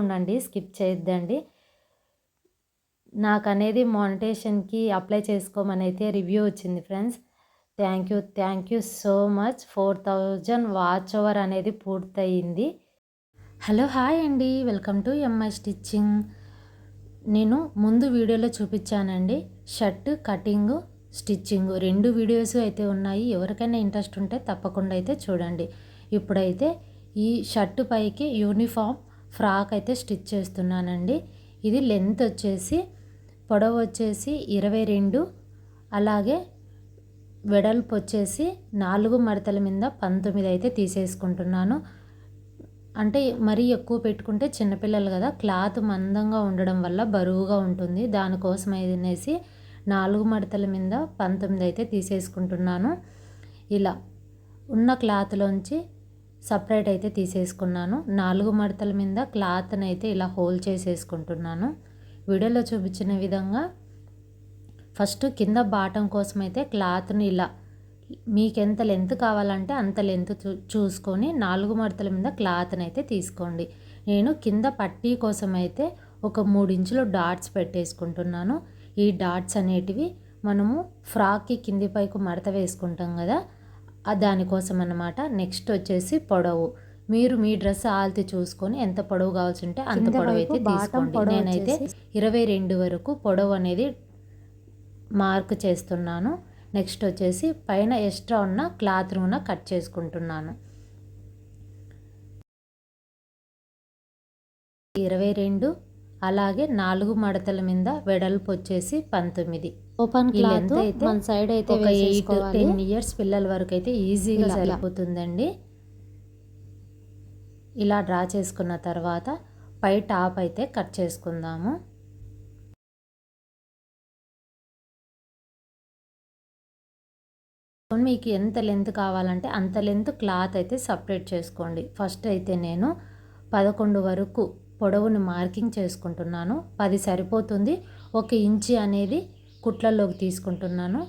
ఉండండి స్కిప్ చేయొద్దండి. నాకు అనేది మానిటేషన్కి అప్లై చేసుకోమని అయితే రివ్యూ వచ్చింది friends. Thank you thank you so much. Four thousand watch hour అనేది పూర్తయింది. హలో హాయ్ అండి. Welcome to MI stitching. నేను ముందు వీడియోలో చూపించానండి. షర్ట్ కటింగ్ స్టిచ్చింగ్ రెండు వీడియోస్ అయితే ఉన్నాయి. ఎవరికైనా ఇంట్రెస్ట్ ఉంటే తప్పకుండా అయితే చూడండి. ఇప్పుడైతే ఈ షర్టు పైకి యూనిఫామ్ ఫ్రాక్ అయితే స్టిచ్ చేస్తున్నానండి. ఇది లెంత్ వచ్చేసి పొడవు వచ్చేసి ఇరవై రెండు అలాగే వెడల్పు వచ్చేసి నాలుగు మడతల మీద పంతొమ్మిది అయితే తీసేసుకుంటున్నాను. అంటే మరీ ఎక్కువ పెట్టుకుంటే చిన్నపిల్లలు కదా క్లాత్ మందంగా ఉండడం వల్ల బరువుగా ఉంటుంది. దానికోసం అనేసి నాలుగు మడతల మీద పంతొమ్మిది అయితే తీసేసుకుంటున్నాను. ఇలా ఉన్న క్లాత్లోంచి సపరేట్ అయితే తీసేసుకున్నాను. నాలుగు మడతల మీద క్లాత్ని అయితే ఇలా హోల్ చేసేసుకుంటున్నాను. వీడియోలో చూపించిన విధంగా ఫస్ట్ కింద బాటం కోసం అయితే క్లాత్ని ఇలా మీకు ఎంత లెంత్ కావాలంటే అంత లెంత్ చూ చూసుకొని నాలుగు మడతల మీద క్లాత్ని అయితే తీసుకోండి. నేను కింద పట్టీ కోసం అయితే ఒక మూడు ఇంచులు డాట్స్ పెట్టేసుకుంటున్నాను. ఈ డాట్స్ అనేటివి మనము ఫ్రాక్కి కింది పైకు మడత వేసుకుంటాం కదా దానికోసం అన్నమాట నెక్స్ట్ వచ్చేసి పొడవు. మీరు మీ డ్రెస్ ఆల్తి చూసుకొని ఎంత పొడవు కావాల్సి ఉంటే అంత పొడవు అయితే తీసుకోండి. నేనైతే ఇరవై రెండు వరకు పొడవు అనేది మార్క్ చేస్తున్నాను. నెక్స్ట్ వచ్చేసి పైన ఎక్స్ట్రా ఉన్న క్లాత్ రూన కట్ చేసుకుంటున్నాను. ఇరవై రెండు అలాగే నాలుగు మడతల మీద వెడల్పు వచ్చేసి పంతొమ్మిది. ఓపెన్ క్లాత్ అయితే మన సైడ్ అయితే ఒక ఎయిట్ టెన్ ఇయర్స్ పిల్లల వరకు అయితే ఈజీగా సరిపోతుందండి. ఇలా డ్రా చేసుకున్న తర్వాత పై టాప్ అయితే కట్ చేసుకుందాము. మీకు ఎంత లెంత్ కావాలంటే అంత లెంత్ క్లాత్ అయితే సపరేట్ చేసుకోండి. ఫస్ట్ అయితే నేను పదకొండు వరకు పొడవుని మార్కింగ్ చేసుకుంటున్నాను. పది సరిపోతుంది. ఒక ఇంచి అనేది కుట్లలోకి తీసుకుంటున్నాను.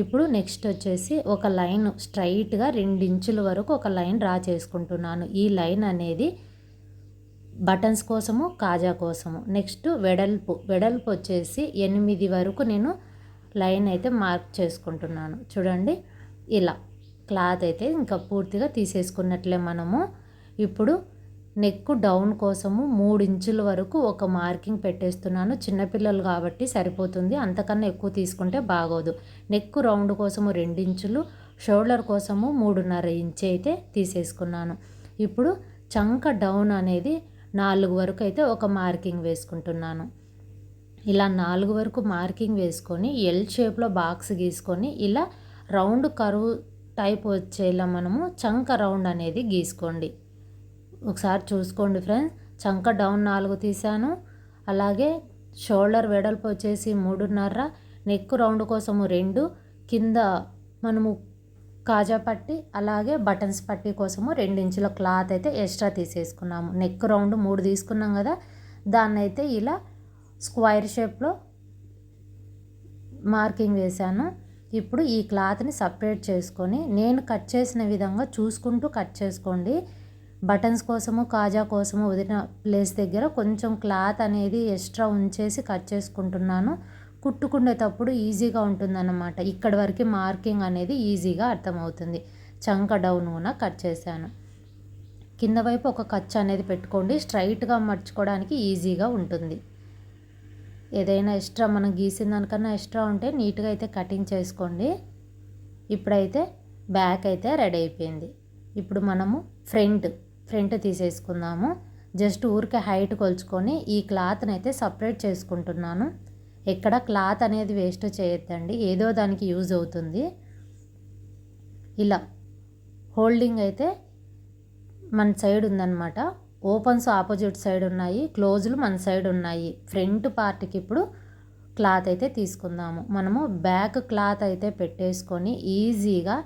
ఇప్పుడు నెక్స్ట్ వచ్చేసి ఒక లైన్ స్ట్రైట్గా ఇంచుల వరకు ఒక లైన్ డ్రా చేసుకుంటున్నాను. ఈ లైన్ అనేది బటన్స్ కోసము కాజా కోసము. నెక్స్ట్ వెడల్పు. వెడల్పు వచ్చేసి ఎనిమిది వరకు నేను లైన్ అయితే మార్క్ చేసుకుంటున్నాను. చూడండి ఇలా క్లాత్ అయితే ఇంకా పూర్తిగా తీసేసుకున్నట్లే మనము. ఇప్పుడు నెక్ డౌన్ కోసము మూడు ఇంచుల వరకు ఒక మార్కింగ్ పెట్టేస్తున్నాను. చిన్నపిల్లలు కాబట్టి సరిపోతుంది. అంతకన్నా ఎక్కువ తీసుకుంటే బాగోదు. నెక్ రౌండ్ కోసము ఇంచులు షోల్డర్ కోసము మూడున్నర ఇంచు అయితే తీసేసుకున్నాను. ఇప్పుడు చంక డౌన్ అనేది నాలుగు వరకు అయితే ఒక మార్కింగ్ వేసుకుంటున్నాను. ఇలా నాలుగు వరకు మార్కింగ్ వేసుకొని ఎల్ షేప్లో బాక్స్ గీసుకొని ఇలా రౌండ్ కరువు టైప్ వచ్చేలా మనము చంక రౌండ్ అనేది గీసుకోండి. ఒకసారి చూసుకోండి ఫ్రెండ్స్. చంక డౌన్ నాలుగు తీసాను అలాగే షోల్డర్ వెడల్పు వచ్చేసి మూడున్నర నెక్ రౌండ్ కోసము రెండు కింద మనము కాజా పట్టి అలాగే బటన్స్ పట్టి కోసము రెండు ఇంచుల క్లాత్ అయితే ఎక్స్ట్రా తీసేసుకున్నాము. నెక్ రౌండ్ మూడు తీసుకున్నాం కదా. దాన్ని అయితే ఇలా స్క్వైర్ షేప్లో మార్కింగ్ వేశాను. ఇప్పుడు ఈ క్లాత్ని సపరేట్ చేసుకొని నేను కట్ చేసిన విధంగా చూసుకుంటూ కట్ చేసుకోండి. బటన్స్ కోసము కాజా కోసము వదిలిన ప్లేస్ దగ్గర కొంచెం క్లాత్ అనేది ఎక్స్ట్రా ఉంచేసి కట్ చేసుకుంటున్నాను. కుట్టుకునేటప్పుడు ఈజీగా ఉంటుందన్నమాట. ఇక్కడ వరకు మార్కింగ్ అనేది ఈజీగా అర్థమవుతుంది. చంక డౌన్ కట్ చేశాను. కింద వైపు ఒక ఖర్చు అనేది పెట్టుకోండి. స్ట్రైట్గా మర్చుకోవడానికి ఈజీగా ఉంటుంది. ఏదైనా ఎక్స్ట్రా మనం గీసిన దానికన్నా ఎక్స్ట్రా ఉంటే నీట్గా అయితే కటింగ్ చేసుకోండి. ఇప్పుడైతే బ్యాక్ అయితే రెడీ అయిపోయింది. ఇప్పుడు మనము ఫ్రంట్ ఫ్రంట్ తీసేసుకుందాము. జస్ట్ ఊరికే హైట్ కొలుచుకొని ఈ క్లాత్ని అయితే సపరేట్ చేసుకుంటున్నాను. ఎక్కడ క్లాత్ అనేది వేస్ట్ చేయొద్దండి. ఏదో దానికి యూజ్ అవుతుంది. ఇలా హోల్డింగ్ అయితే మన సైడ్ ఉందన్నమాట. ఓపెన్స్ ఆపోజిట్ సైడ్ ఉన్నాయి. క్లోజ్లు మన సైడ్ ఉన్నాయి. ఫ్రంట్ పార్ట్కి ఇప్పుడు క్లాత్ అయితే తీసుకుందాము. మనము బ్యాక్ క్లాత్ అయితే పెట్టేసుకొని ఈజీగా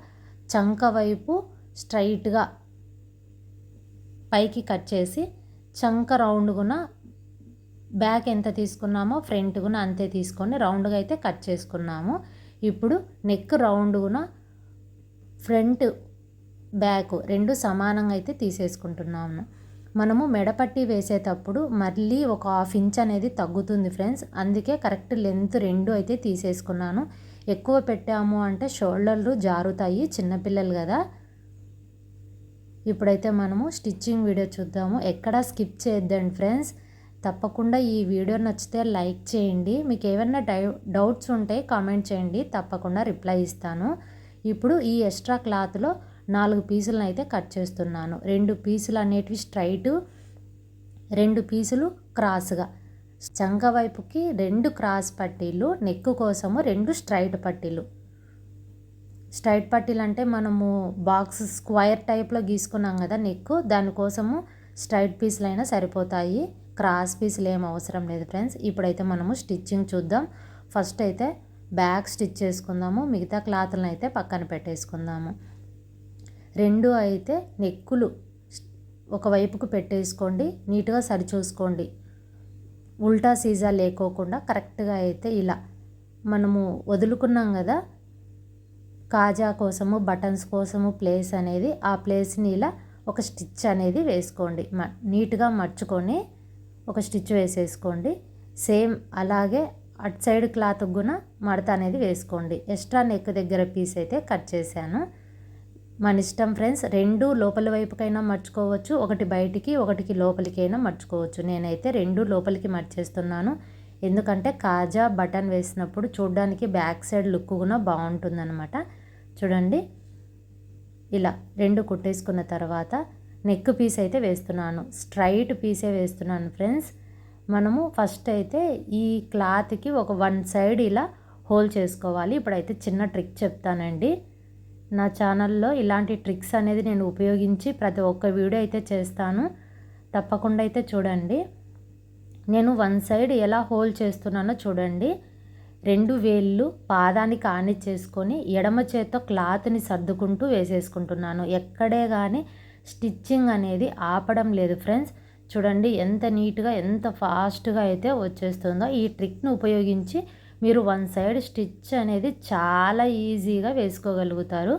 చంక వైపు స్ట్రైట్గా పైకి కట్ చేసి చంక రౌండ్గున బ్యాక్ ఎంత తీసుకున్నామో ఫ్రంట్ గున అంతే తీసుకొని రౌండ్గా అయితే కట్ చేసుకున్నాము. ఇప్పుడు నెక్ రౌండ్గున ఫ్రంట్ బ్యాక్ రెండు సమానంగా అయితే తీసేసుకుంటున్నాము. మనము మెడపట్టి వేసేటప్పుడు మళ్ళీ ఒక హాఫ్ ఇంచ్ అనేది తగ్గుతుంది ఫ్రెండ్స్. అందుకే కరెక్ట్ లెంత్ రెండు అయితే తీసేసుకున్నాను. ఎక్కువ పెట్టాము అంటే షోల్డర్లు జారుతాయి చిన్నపిల్లలు కదా. ఇప్పుడైతే మనము స్టిచ్చింగ్ వీడియో చూద్దాము. ఎక్కడా స్కిప్ చేయొద్దండి ఫ్రెండ్స్. తప్పకుండా ఈ వీడియో నచ్చితే లైక్ చేయండి. మీకు ఏమైనా డై డౌట్స్ ఉంటే కామెంట్ చేయండి. తప్పకుండా రిప్లై ఇస్తాను. ఇప్పుడు ఈ ఎక్స్ట్రా క్లాత్లో నాలుగు పీసులను అయితే కట్ చేస్తున్నాను. రెండు పీసులు అనేటివి స్ట్రైటు రెండు పీసులు క్రాస్గా. చంక వైపుకి రెండు క్రాస్ పట్టీలు నెక్కు కోసము రెండు స్ట్రైట్ పట్టీలు. స్ట్రైట్ పట్టీలు అంటే మనము బాక్స్ స్క్వైర్ టైప్లో గీసుకున్నాం కదా నెక్ దానికోసము స్ట్రైట్ పీసులు అయినా సరిపోతాయి. క్రాస్ పీసులు ఏం అవసరం లేదు ఫ్రెండ్స్. ఇప్పుడైతే మనము స్టిచ్చింగ్ చూద్దాం. ఫస్ట్ అయితే బ్యాక్ స్టిచ్ చేసుకుందాము. మిగతా క్లాత్లను అయితే పక్కన పెట్టేసుకుందాము. రెండు అయితే నెక్కులు ఒకవైపుకు పెట్టేసుకోండి. నీట్గా సరిచూసుకోండి. ఉల్టా సీజా లేకోకుండా కరెక్ట్గా అయితే ఇలా మనము వదులుకున్నాం కదా కాజా కోసము బటన్స్ కోసము ప్లేస్ అనేది ఆ ప్లేస్ని ఇలా ఒక స్టిచ్ అనేది వేసుకోండి. నీట్గా మర్చుకొని ఒక స్టిచ్ వేసేసుకోండి. సేమ్ అలాగే అటు సైడ్ క్లాత్ కూడా మడత అనేది వేసుకోండి. ఎక్స్ట్రా నెక్ దగ్గర పీస్ అయితే కట్ చేశాను. మన ఇష్టం ఫ్రెండ్స్ రెండు లోపల వైపుకైనా మర్చుకోవచ్చు ఒకటి బయటికి ఒకటికి లోపలికైనా మర్చుకోవచ్చు. నేనైతే రెండు లోపలికి మర్చేస్తున్నాను. ఎందుకంటే కాజా బటన్ వేసినప్పుడు చూడడానికి బ్యాక్ సైడ్ లుక్ కూడా బాగుంటుందన్నమాట. చూడండి. ఇలా రెండు కుట్టేసుకున్న తర్వాత నెక్ పీస్ అయితే వేస్తున్నాను. స్ట్రైట్ పీసే వేస్తున్నాను ఫ్రెండ్స్ మనము ఫస్ట్ అయితే ఈ క్లాత్కి ఒక వన్ సైడ్ ఇలా హోల్ చేసుకోవాలి. ఇప్పుడైతే చిన్న ట్రిక్ చెప్తానండి. నా ఛానల్లో ఇలాంటి ట్రిక్స్ అనేది నేను ఉపయోగించి ప్రతి ఒక్క వీడియో అయితే చేస్తాను. తప్పకుండా అయితే చూడండి. నేను వన్ సైడ్ ఎలా హోల్ చేస్తున్నానో చూడండి. రెండు వేళ్ళు పాదానికి ఆని చేసుకొని ఎడమ చేత్తో క్లాత్ని సర్దుకుంటూ వేసేసుకుంటున్నాను. ఎక్కడే కానీ స్టిచ్చింగ్ అనేది ఆపడం లేదు ఫ్రెండ్స్. చూడండి ఎంత నీట్గా ఎంత ఫాస్ట్గా అయితే వచ్చేస్తుందో. ఈ ట్రిక్ను ఉపయోగించి మీరు వన్ సైడ్ స్టిచ్ అనేది చాలా ఈజీగా వేసుకోగలుగుతారు.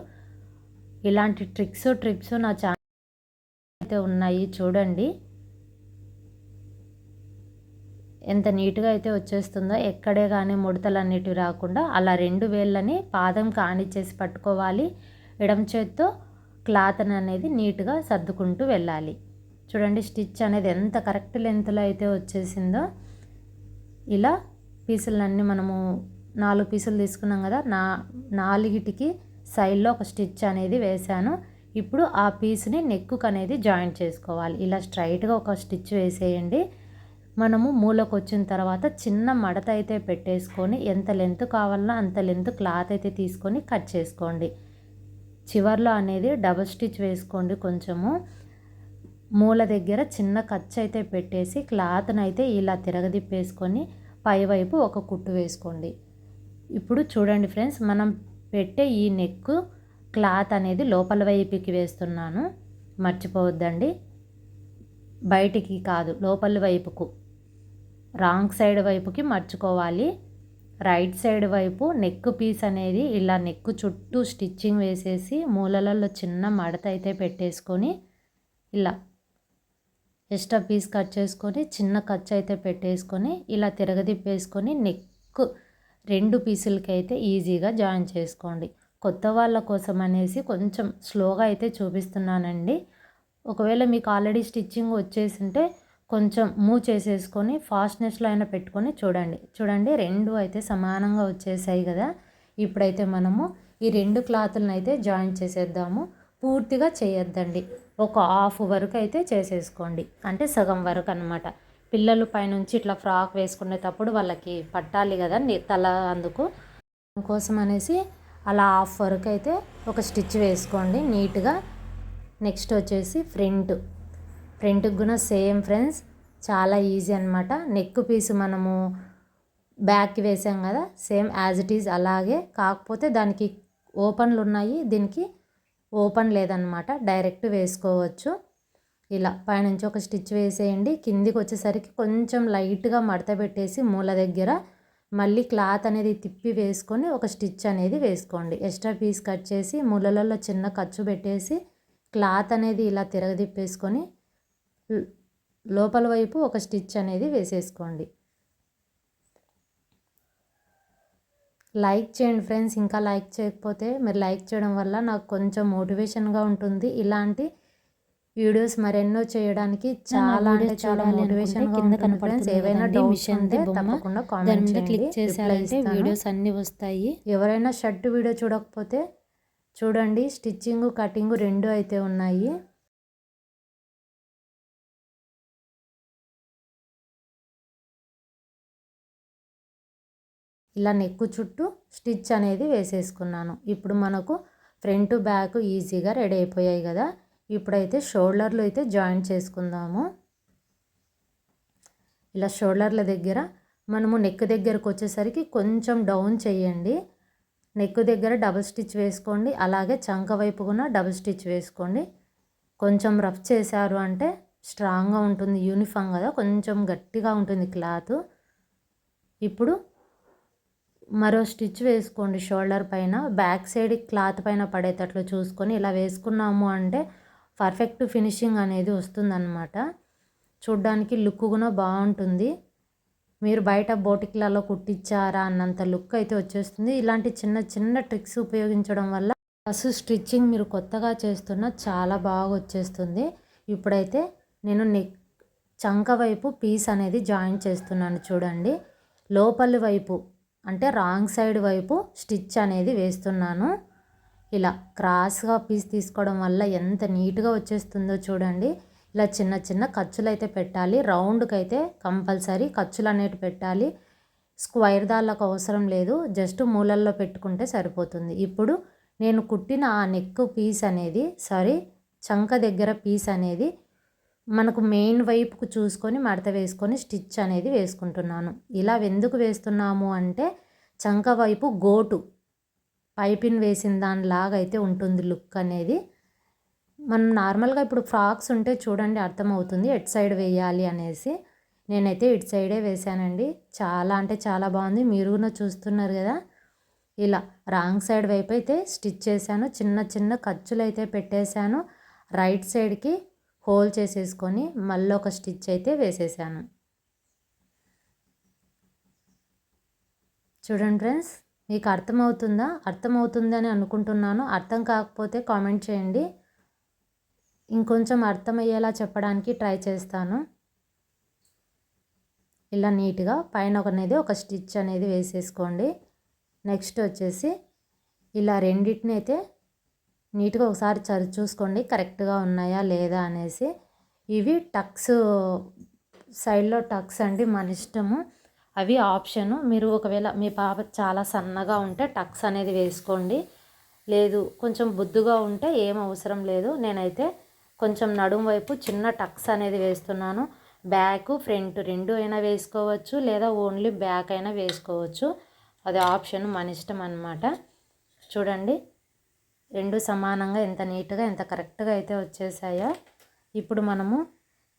ఇలాంటి ట్రిక్స్ ట్రిప్స్ నా ఛానల్ అయితే ఉన్నాయి. చూడండి. ఎంత నీట్గా అయితే వచ్చేస్తుందో ఎక్కడే కానీ ముడతలు రాకుండా అలా రెండు వేళ్ళని పాదం కానిచ్చేసి పట్టుకోవాలి. ఎడమ చేత్తో క్లాత్ అనేది నీట్గా సర్దుకుంటూ వెళ్ళాలి. చూడండి స్టిచ్ అనేది ఎంత కరెక్ట్ లెంత్లో అయితే వచ్చేసిందో. ఇలా పీసులన్నీ మనము నాలుగు పీసులు తీసుకున్నాం కదా నా నాలుగిటికి సైడ్లో ఒక స్టిచ్ అనేది వేసాను ఇప్పుడు ఆ పీస్ని నెక్కు అనేది జాయింట్ చేసుకోవాలి. ఇలా స్ట్రైట్గా ఒక స్టిచ్ వేసేయండి. మనము మూలకు వచ్చిన తర్వాత చిన్న మడత అయితే పెట్టేసుకొని ఎంత లెంత్ కావాలన్నా అంత లెంత్ క్లాత్ అయితే తీసుకొని కట్ చేసుకోండి. చివర్లో అనేది డబల్ స్టిచ్ వేసుకోండి కొంచెము. మూల దగ్గర చిన్న ఖర్చు అయితే పెట్టేసి క్లాత్ని అయితే ఇలా తిరగదిప్పేసుకొని పైవైపు ఒక కుట్టు వేసుకోండి. ఇప్పుడు చూడండి ఫ్రెండ్స్ మనం పెట్టే ఈ నెక్ క్లాత్ అనేది లోపల వైపుకి వేస్తున్నాను. మర్చిపోవద్దండి. బయటికి కాదు లోపల వైపుకు. రాంగ్ సైడ్ వైపుకి మర్చుకోవాలి. రైట్ సైడ్ వైపు నెక్ పీస్ అనేది ఇలా నెక్ చుట్టూ స్టిచ్చింగ్ వేసేసి మూలలలో చిన్న మడత అయితే పెట్టేసుకొని ఇలా ఎక్స్ట్రా పీస్ కట్ చేసుకొని చిన్న ఖర్చు అయితే పెట్టేసుకొని ఇలా తిరగదిప్పేసుకొని నెక్ రెండు పీసులకి అయితే ఈజీగా జాయిన్ చేసుకోండి. కొత్త వాళ్ళ కోసం అనేసి కొంచెం స్లోగా అయితే చూపిస్తున్నానండి. ఒకవేళ మీకు ఆల్రెడీ స్టిచ్చింగ్ వచ్చేసింటే కొంచెం మూవ్ చేసేసుకొని ఫాస్ట్నెస్లో అయినా పెట్టుకొని చూడండి. చూడండి రెండు అయితే సమానంగా వచ్చేసాయి కదా. ఇప్పుడైతే మనము ఈ రెండు క్లాతులను అయితే జాయిన్ చేసేద్దాము. పూర్తిగా చేయొద్దండి. ఒక హాఫ్ వరకు అయితే చేసేసుకోండి. అంటే సగం వరకు అనమాట పిల్లలు పైనుంచి ఇట్లా ఫ్రాక్ వేసుకునేటప్పుడు వాళ్ళకి పట్టాలి కదా తల అందుకు. కోసం అనేసి అలా హాఫ్ వరకు అయితే ఒక స్టిచ్ వేసుకోండి. నీట్గా. నెక్స్ట్ వచ్చేసి ఫ్రంట్. ప్రింట్కి కూడా సేమ్ ఫ్రెండ్స్. చాలా ఈజీ అనమాట నెక్ పీస్ మనము బ్యాక్కి వేసాం కదా సేమ్ యాజ్ ఇట్ ఈజ్ అలాగే. కాకపోతే దానికి ఓపెన్లు ఉన్నాయి. దీనికి ఓపెన్ లేదనమాట డైరెక్ట్ వేసుకోవచ్చు. ఇలా పైనుంచి ఒక స్టిచ్ వేసేయండి. కిందికి వచ్చేసరికి కొంచెం లైట్గా మడత పెట్టేసి మూల దగ్గర మళ్ళీ క్లాత్ అనేది తిప్పి వేసుకొని ఒక స్టిచ్ అనేది వేసుకోండి. ఎక్స్ట్రా పీస్ కట్ చేసి మూలలలో చిన్న ఖర్చు పెట్టేసి క్లాత్ అనేది ఇలా తిరగదిప్పేసుకొని లోపల వైపు ఒక స్టిచ్ అనేది వేసేసుకోండి. లైక్ చేయండి ఫ్రెండ్స్. ఇంకా లైక్ చేయకపోతే మీరు లైక్ చేయడం వల్ల నాకు కొంచెం మోటివేషన్గా ఉంటుంది. ఇలాంటి వీడియోస్ మరెన్నో చేయడానికి చాలా అంటే చాలా మోటివేషన్ కింద కనపడుతుంది ఏవైనా ఉంటే తప్పకుండా కామెంట్ క్లిక్ చేశారంటే వీడియోస్ అన్నీ వస్తాయి. ఎవరైనా షర్ట్ వీడియో చూడకపోతే చూడండి. స్టిచ్చింగ్ కటింగ్ రెండు అయితే ఉన్నాయి. ఇలా నెక్కు చుట్టూ స్టిచ్ అనేది వేసేసుకున్నాను. ఇప్పుడు మనకు ఫ్రంట్ బ్యాక్ ఈజీగా రెడీ అయిపోయాయి కదా. ఇప్పుడైతే షోల్డర్లు అయితే జాయింట్ చేసుకుందాము. ఇలా షోల్డర్ల దగ్గర మనము నెక్ దగ్గరకు వచ్చేసరికి కొంచెం డౌన్ చేయండి. నెక్ దగ్గర డబుల్ స్టిచ్ వేసుకోండి. అలాగే చంక వైపు కూడా డబుల్ స్టిచ్ వేసుకోండి. కొంచెం రఫ్ చేశారు అంటే స్ట్రాంగ్గా ఉంటుంది యూనిఫామ్ కదా కొంచెం గట్టిగా ఉంటుంది క్లాత్. ఇప్పుడు మరో స్టిచ్ వేసుకోండి షోల్డర్ పైన. బ్యాక్ సైడ్ క్లాత్ పైన పడేటట్లు చూసుకొని ఇలా వేసుకున్నాము అంటే పర్ఫెక్ట్ ఫినిషింగ్ అనేది వస్తుందన్నమాట. చూడ్డానికి లుక్ కూడా బాగుంటుంది. మీరు బయట బోటిక్లలో కుట్టించారా అన్నంత లుక్ అయితే వచ్చేస్తుంది. ఇలాంటి చిన్న చిన్న ట్రిక్స్ ఉపయోగించడం వల్ల ఫస్ట్ స్టిచ్చింగ్ మీరు కొత్తగా చేస్తున్న చాలా బాగా వచ్చేస్తుంది. ఇప్పుడైతే నేను నెక్ చంక వైపు పీస్ అనేది జాయిన్ చేస్తున్నాను చూడండి. లోపలి వైపు అంటే రాంగ్ సైడ్ వైపు స్టిచ్ అనేది వేస్తున్నాను. ఇలా క్రాస్గా పీస్ తీసుకోవడం వల్ల ఎంత నీట్గా వచ్చేస్తుందో చూడండి. ఇలా చిన్న చిన్న ఖర్చులు అయితే పెట్టాలి. రౌండ్కి అయితే కంపల్సరీ ఖర్చులు అనేవి పెట్టాలి. స్క్వైర్ దాళ్ళకు అవసరం లేదు. జస్ట్ మూలల్లో పెట్టుకుంటే సరిపోతుంది. ఇప్పుడు నేను కుట్టిన ఆ నెక్ పీస్ అనేది సారీ చంక దగ్గర పీస్ అనేది మనకు మెయిన్ వైపుకు చూసుకొని మడత వేసుకొని స్టిచ్ అనేది వేసుకుంటున్నాను. ఇలా ఎందుకు వేస్తున్నాము అంటే చంక వైపు గోటు పైపిన్ వేసిన దానిలాగా అయితే ఉంటుంది లుక్ అనేది. మనం నార్మల్గా ఇప్పుడు ఫ్రాక్స్ ఉంటే చూడండి అర్థమవుతుంది ఎట్ సైడ్ వేయాలి అనేసి. నేనైతే ఇటు సైడే వేశానండి. చాలా అంటే చాలా బాగుంది. మీరు కూడా చూస్తున్నారు కదా. ఇలా రాంగ్ సైడ్ వైపు అయితే స్టిచ్ చేశాను. చిన్న చిన్న ఖర్చులు అయితే పెట్టేశాను. రైట్ సైడ్కి హోల్ చేసేసుకొని మళ్ళీ ఒక స్టిచ్ అయితే వేసేసాను. చూడండి ఫ్రెండ్స్ మీకు అర్థమవుతుందా? అర్థమవుతుందని అనుకుంటున్నాను. అర్థం కాకపోతే కామెంట్ చేయండి. ఇంకొంచెం అర్థమయ్యేలా చెప్పడానికి ట్రై చేస్తాను. ఇలా నీట్గా పైన అనేది ఒక స్టిచ్ అనేది వేసేసుకోండి. నెక్స్ట్ వచ్చేసి ఇలా రెండింటిని అయితే నీట్గా ఒకసారి చరి చూసుకోండి కరెక్ట్గా ఉన్నాయా లేదా అనేసి. ఇవి టక్స్ సైడ్లో టక్స్ అండి మన ఇష్టము. అవి ఆప్షను. మీరు ఒకవేళ మీ పాప చాలా సన్నగా ఉంటే టక్స్ అనేది వేసుకోండి. లేదు కొంచెం బుద్దుగా ఉంటే ఏం అవసరం లేదు. నేనైతే కొంచెం నడుము వైపు చిన్న టక్స్ అనేది వేస్తున్నాను. బ్యాక్ ఫ్రంట్ రెండు అయినా వేసుకోవచ్చు లేదా ఓన్లీ బ్యాక్ అయినా వేసుకోవచ్చు. అది ఆప్షన్ మన ఇష్టం అనమాట చూడండి. రెండు సమానంగా ఎంత నీట్గా ఎంత కరెక్ట్గా అయితే వచ్చేసాయో ఇప్పుడు మనము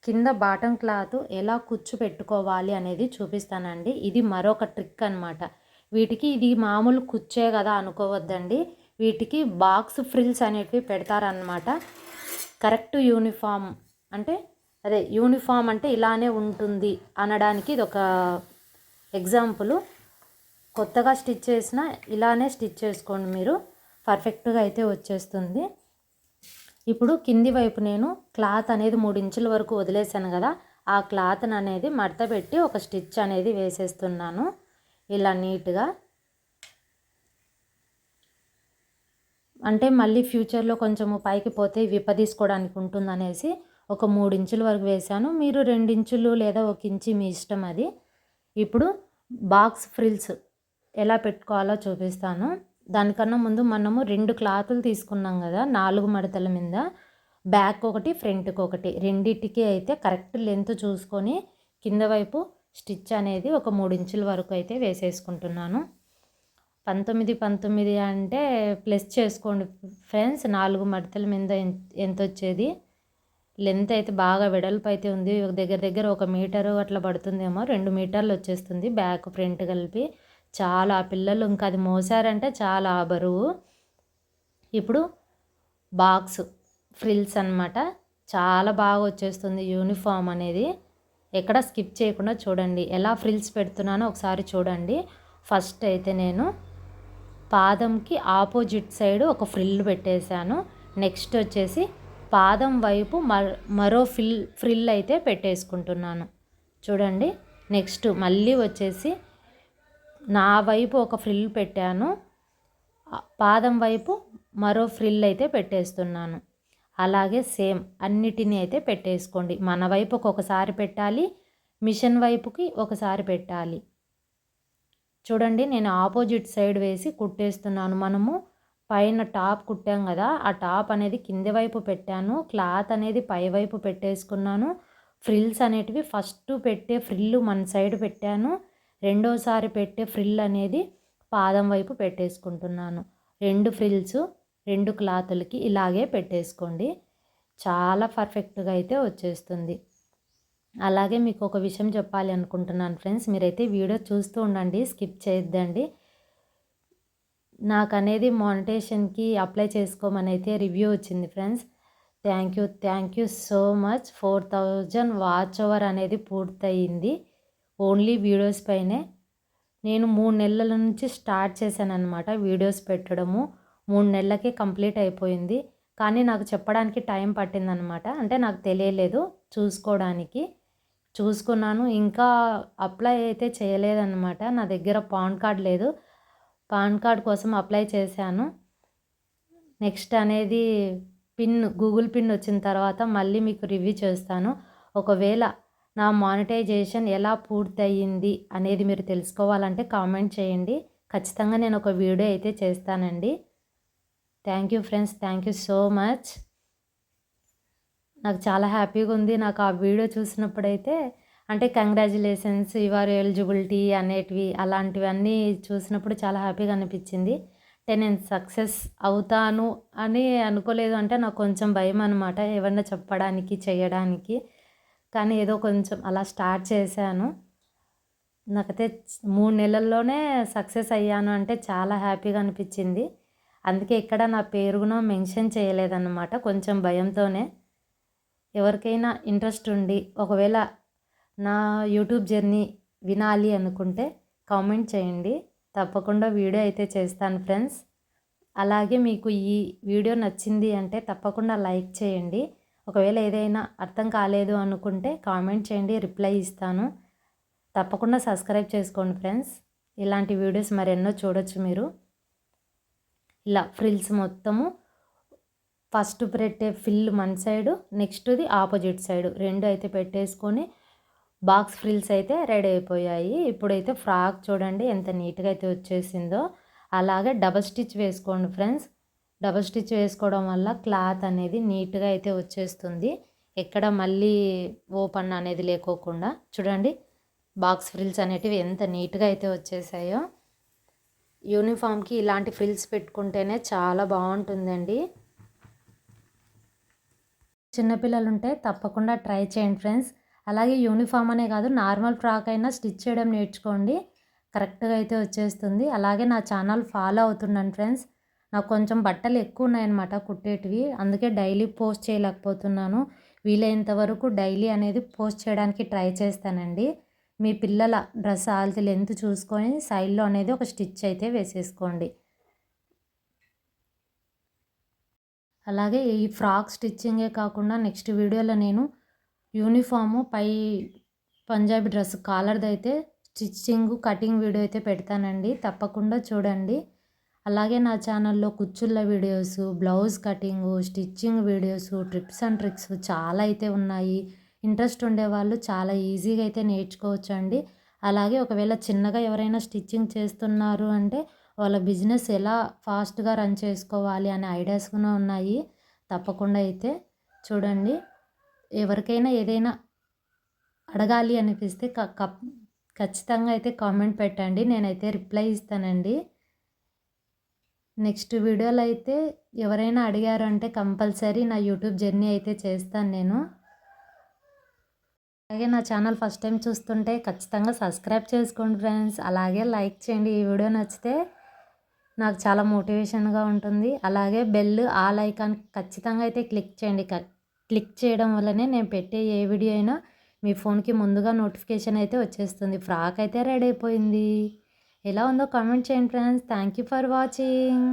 కింద బాటం క్లాత్ ఎలా కుచ్చు పెట్టుకోవాలి అనేది చూపిస్తానండి. ఇది మరొక ట్రిక్ అనమాట వీటికి ఇది మామూలు కుచ్చే కదా అనుకోవద్దండి. వీటికి బాక్స్ ఫ్రిల్స్ అనేటివి పెడతారనమాట కరెక్ట్ యూనిఫామ్ అంటే అదే యూనిఫామ్ అంటే ఇలానే ఉంటుంది అనడానికి ఇది ఒక ఎగ్జాంపుల్. కొత్తగా స్టిచ్ చేసిన ఇలానే స్టిచ్ చేసుకోండి మీరు. పర్ఫెక్ట్గా అయితే వచ్చేస్తుంది. ఇప్పుడు కింది వైపు నేను క్లాత్ అనేది మూడు ఇంచుల వరకు వదిలేసాను కదా ఆ క్లాత్ని అనేది మడత పెట్టి ఒక స్టిచ్ అనేది వేసేస్తున్నాను. ఇలా నీట్గా. అంటే మళ్ళీ ఫ్యూచర్లో కొంచెము పైకి పోతే విప్పదీసుకోవడానికి ఉంటుందనేసి ఒక మూడు ఇంచుల వరకు వేసాను. మీరు ఇంచులు లేదా ఒక ఇంచి మీ ఇష్టం అది. ఇప్పుడు బాక్స్ ఫ్రిల్స్ ఎలా పెట్టుకోవాలో చూపిస్తాను. దానికన్నా ముందు మనము రెండు క్లాతులు తీసుకున్నాం కదా నాలుగు మడతల మీద. బ్యాక్ ఒకటి ఫ్రంట్కి ఒకటి. రెండింటికి అయితే కరెక్ట్ లెంత్ చూసుకొని కింద వైపు స్టిచ్ అనేది ఒక మూడు ఇంచుల వరకు అయితే వేసేసుకుంటున్నాను. పంతొమ్మిది పంతొమ్మిది అంటే ప్లస్ చేసుకోండి ఫ్రెండ్స్ నాలుగు మడతల మీద ఎంత వచ్చేది? లెంత్ అయితే బాగా వెడల్పు అయితే ఉంది. దగ్గర దగ్గర ఒక మీటరు అట్లా పడుతుందేమో రెండు మీటర్లు వచ్చేస్తుంది బ్యాక్ ఫ్రంట్ కలిపి. చాలా పిల్లలు ఇంకా అది మోసారంటే చాలా బరువు ఇప్పుడు బాక్స్ ఫ్రిల్స్ అనమాట చాలా బాగా వచ్చేస్తుంది యూనిఫామ్ అనేది. ఎక్కడ స్కిప్ చేయకుండా చూడండి. ఎలా ఫ్రిల్స్ పెడుతున్నానో ఒకసారి చూడండి. ఫస్ట్ అయితే నేను పాదంకి ఆపోజిట్ సైడ్ ఒక ఫ్రిల్ పెట్టేశాను. నెక్స్ట్ వచ్చేసి పాదం వైపు మరో ఫిల్ ఫ్రిల్ అయితే పెట్టేసుకుంటున్నాను. చూడండి. నెక్స్ట్ మళ్ళీ వచ్చేసి నా వైపు ఒక ఫ్రిల్ పెట్టాను. పాదం వైపు మరో ఫ్రిల్ అయితే పెట్టేస్తున్నాను. అలాగే సేమ్ అన్నిటినీ అయితే పెట్టేసుకోండి. మన వైపు ఒకసారి పెట్టాలి మిషన్ వైపుకి ఒకసారి పెట్టాలి. చూడండి నేను ఆపోజిట్ సైడ్ వేసి కుట్టేస్తున్నాను. మనము పైన టాప్ కుట్టాం కదా ఆ టాప్ అనేది కింది వైపు పెట్టాను. క్లాత్ అనేది పై వైపు పెట్టేసుకున్నాను. ఫ్రిల్స్ అనేటివి ఫస్ట్ పెట్టే ఫ్రిల్ మన సైడ్ పెట్టాను. రెండోసారి పెట్టే ఫ్రిల్ అనేది పాదం వైపు పెట్టేసుకుంటున్నాను. రెండు ఫ్రిల్స్ రెండు క్లాతులకి ఇలాగే పెట్టేసుకోండి. చాలా పర్ఫెక్ట్గా అయితే వచ్చేస్తుంది. అలాగే మీకు ఒక విషయం చెప్పాలి అనుకుంటున్నాను ఫ్రెండ్స్. మీరైతే వీడియో చూస్తూ ఉండండి స్కిప్ చేయొద్దండి. నాకు అనేది మానిటేషన్కి అప్లై చేసుకోమని అయితే రివ్యూ వచ్చింది friends. Thank you thank you so much. Four thousand watch over అనేది పూర్తయింది. ఓన్లీ వీడియోస్ పైనే. నేను మూడు నెలల నుంచి స్టార్ట్ చేశాను అనమాట వీడియోస్ పెట్టడము. మూడు నెలలకే కంప్లీట్ అయిపోయింది. కానీ నాకు చెప్పడానికి టైం పట్టిందనమాట అంటే నాకు తెలియలేదు చూసుకోవడానికి. చూసుకున్నాను. ఇంకా అప్లై అయితే చేయలేదన్నమాట. నా దగ్గర పాన్ కార్డ్ లేదు. పాన్ కార్డ్ కోసం అప్లై చేశాను. నెక్స్ట్ అనేది పిన్ గూగుల్ పిన్ వచ్చిన తర్వాత మళ్ళీ మీకు రివ్యూ చేస్తాను. ఒకవేళ నా మానిటైజేషన్ ఎలా పూర్తయింది అనేది మీరు తెలుసుకోవాలంటే కామెంట్ చేయండి. ఖచ్చితంగా నేను ఒక వీడియో అయితే చేస్తానండి. Thank you friends thank you so much నాకు చాలా హ్యాపీగా ఉంది నాకు ఆ వీడియో చూసినప్పుడైతే. అంటే కంగ్రాచులేషన్స్ యువర్ ఎలిజిబిలిటీ అనేటివి అలాంటివన్నీ చూసినప్పుడు చాలా హ్యాపీగా అనిపించింది. అంటే నేను సక్సెస్ అవుతాను అని అనుకోలేదు అంటే నాకు కొంచెం భయం అనమాట ఏమన్నా చెప్పడానికి చేయడానికి. కానీ ఏదో కొంచెం అలా స్టార్ట్ చేశాను. నాకైతే మూడు నెలల్లోనే సక్సెస్ అయ్యాను అంటే చాలా హ్యాపీగా అనిపించింది. అందుకే ఇక్కడ నా పేరును మెన్షన్ చేయలేదన్నమాట కొంచెం భయంతోనే. ఎవరికైనా ఇంట్రెస్ట్ ఉండి ఒకవేళ నా యూట్యూబ్ జర్నీ వినాలి అనుకుంటే కామెంట్ చేయండి. తప్పకుండా వీడియో అయితే చేస్తాను ఫ్రెండ్స్. అలాగే మీకు ఈ వీడియో నచ్చింది అంటే తప్పకుండా లైక్ చేయండి. ఒకవేళ ఏదైనా అర్థం కాలేదు అనుకుంటే కామెంట్ చేయండి రిప్లై ఇస్తాను. తప్పకుండా సబ్స్క్రైబ్ చేసుకోండి ఫ్రెండ్స్. ఇలాంటి వీడియోస్ మరెన్నో చూడొచ్చు మీరు. ఇలా ఫ్రిల్స్ మొత్తము. ఫస్ట్ పెట్టే ఫిల్ మన సైడు నెక్స్ట్ది ఆపోజిట్ సైడు. రెండు అయితే పెట్టేసుకొని బాక్స్ ఫ్రిల్స్ అయితే రెడీ అయిపోయాయి. ఇప్పుడైతే ఫ్రాక్ చూడండి ఎంత నీట్గా అయితే వచ్చేసిందో. అలాగే డబల్ స్టిచ్ వేసుకోండి ఫ్రెండ్స్. డబల్ స్టిచ్ వేసుకోవడం వల్ల క్లాత్ అనేది నీట్గా అయితే వచ్చేస్తుంది. ఎక్కడ మళ్ళీ ఓపెన్ అనేది లేకోకుండా చూడండి బాక్స్ ఫ్రిల్స్ అనేటివి ఎంత నీట్గా అయితే వచ్చేసాయో. యూనిఫామ్కి ఇలాంటి ఫ్రిల్స్ పెట్టుకుంటేనే చాలా బాగుంటుందండి. చిన్నపిల్లలు ఉంటే తప్పకుండా ట్రై చేయండి ఫ్రెండ్స్. అలాగే యూనిఫామ్ అనే కాదు నార్మల్ ఫ్రాక్ అయినా స్టిచ్ చేయడం నేర్చుకోండి. కరెక్ట్గా అయితే వచ్చేస్తుంది. అలాగే నా ఛానల్ ఫాలో అవుతున్నాను ఫ్రెండ్స్. నాకు కొంచెం బట్టలు ఎక్కువ ఉన్నాయన్నమాట కుట్టేటివి. అందుకే డైలీ పోస్ట్ చేయలేకపోతున్నాను. వీలైనంత వరకు డైలీ అనేది పోస్ట్ చేయడానికి ట్రై చేస్తానండి. మీ పిల్లల డ్రెస్ ఆల్తి లెంత్ చూసుకొని సైడ్లో అనేది ఒక స్టిచ్ అయితే వేసేసుకోండి. అలాగే ఈ ఫ్రాక్ స్టిచ్చింగే కాకుండా నెక్స్ట్ వీడియోలో నేను యూనిఫాము పై పంజాబీ డ్రెస్ కాలర్ది అయితే స్టిచ్చింగ్ కటింగ్ వీడియో అయితే పెడతానండి. తప్పకుండా చూడండి. అలాగే నా ఛానల్లో కుచ్చుళ్ళ videos blouse cutting stitching videos tips and tricks చాలా అయితే ఉన్నాయి. ఇంట్రెస్ట్ ఉండేవాళ్ళు చాలా ఈజీగా అయితే నేర్చుకోవచ్చు అండి అలాగే ఒకవేళ చిన్నగా ఎవరైనా స్టిచ్చింగ్ చేస్తున్నారు అంటే వాళ్ళ బిజినెస్ ఎలా ఫాస్ట్గా రన్ చేసుకోవాలి అనే ఐడియాస్ కూడా ఉన్నాయి. తప్పకుండా అయితే చూడండి. ఎవరికైనా ఏదైనా అడగాలి అనిపిస్తే ఖచ్చితంగా అయితే కామెంట్ పెట్టండి. నేనైతే రిప్లై ఇస్తానండి. నెక్స్ట్ వీడియోలో అయితే ఎవరైనా అడిగారు అంటే కంపల్సరీ నా యూట్యూబ్ జర్నీ అయితే చేస్తాను నేను. అలాగే నా ఛానల్ ఫస్ట్ టైం చూస్తుంటే ఖచ్చితంగా సబ్స్క్రైబ్ చేసుకోండి ఫ్రెండ్స్. అలాగే లైక్ చేయండి. ఈ వీడియో నచ్చితే నాకు చాలా మోటివేషన్గా ఉంటుంది. అలాగే బెల్ ఆల్ ఐకాన్ ఖచ్చితంగా అయితే క్లిక్ చేయండి. క్లిక్ చేయడం వల్లనే నేను పెట్టే ఏ వీడియో అయినా మీ ఫోన్కి ముందుగా నోటిఫికేషన్ అయితే వచ్చేస్తుంది. ఫ్రాక్ అయితే రెడీ అయిపోయింది. ఎలా ఉందో కామెంట్ చేయండి friends thank you for watching